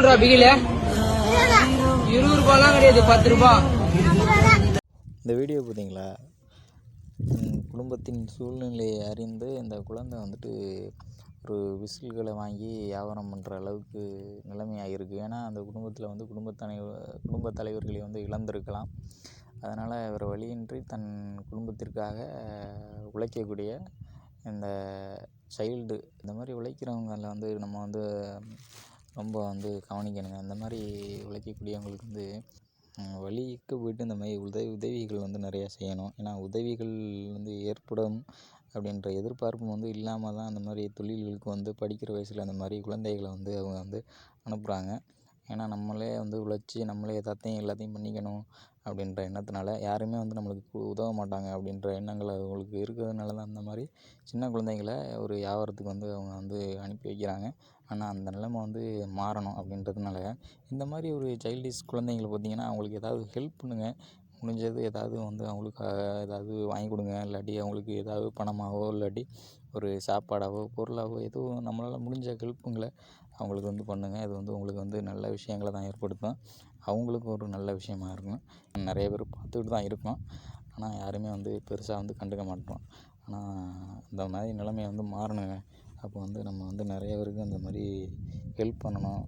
சொல்றா இருபது ரூபாய்லாம் கிடையாது பத்து ரூபா இந்த வீடியோ பார்த்தீங்களா? குடும்பத்தின் சூழ்நிலையை அறிந்து இந்த குழந்தை வந்துட்டு ஒரு விசில்களை வாங்கி வியாபாரம் பண்ணுற அளவுக்கு நிலைமையாக இருக்குது ஏன்னா அந்த குடும்பத்தில் வந்து குடும்பத்தனை குடும்ப தலைவர்களை வந்து இழந்திருக்கலாம். அதனால் வேறு வழியின்றி தன் குடும்பத்திற்காக உழைக்கக்கூடிய இந்த சைல்டு இந்த மாதிரி உழைக்கிறவங்கள வந்து நம்ம வந்து ரொம்ப வந்து கவனிக்கணுங்க. அந்த மாதிரி உழைக்கக்கூடியவங்களுக்கு வந்து வழிக்கு போய்ட்டு இந்த மாதிரி உதவி உதவிகள் வந்து நிறையா செய்யணும். ஏன்னா உதவிகள் வந்து ஏற்படும் அப்படின்ற எதிர்பார்ப்பு வந்து இல்லாமல் தான் அந்த மாதிரி தொழில்களுக்கு வந்து படிக்கிற வயசில் அந்த மாதிரி குழந்தைகளை வந்து அவங்க வந்து அனுப்புகிறாங்க ஏன்னா நம்மளே வந்து உழைச்சி நம்மளே எல்லாத்தையும் எல்லாத்தையும் பண்ணிக்கணும் அப்படின்ற எண்ணத்தினால யாருமே வந்து நம்மளுக்கு உதவ மாட்டாங்க அப்படின்ற எண்ணங்கள் அவங்களுக்கு இருக்கிறதுனால தான் அந்த மாதிரி சின்ன குழந்தைங்கள ஒரு வியாபாரத்துக்கு வந்து அவங்க வந்து அனுப்பி வைக்கிறாங்க. ஆனால் அந்த நிலைமை வந்து மாறணும் அப்படின்றதுனால இந்த மாதிரி ஒரு சைல்டிஷ் குழந்தைங்கள பார்த்தீங்கன்னா அவங்களுக்கு ஏதாவது ஹெல்ப் பண்ணுங்கள் முடிஞ்சது ஏதாவது வந்து அவங்களுக்காக ஏதாவது வாங்கி கொடுங்க. இல்லாட்டி அவங்களுக்கு ஏதாவது பணமாகவோ இல்லாட்டி ஒரு சாப்பாடாகவோ பொருளாகவோ எதுவும் நம்மளால் முடிஞ்ச ஹெல்ப்புங்களை அவங்களுக்கு வந்து பண்ணுங்கள் இது வந்து உங்களுக்கு வந்து நல்ல விஷயங்களை தான் ஏற்படுத்தும். அவங்களுக்கும் ஒரு நல்ல விஷயமா இருக்கும் நிறைய பேர் பார்த்துக்கிட்டு தான் இருக்கோம் ஆனால் யாருமே வந்து பெருசாக வந்து கண்டுக்க மாட்டோம். ஆனால் இந்த மாதிரி நிலைமையை வந்து மாறணுங்க. அப்போ வந்து நம்ம வந்து நிறைய பேருக்கு அந்த மாதிரி ஹெல்ப் பண்ணணும்.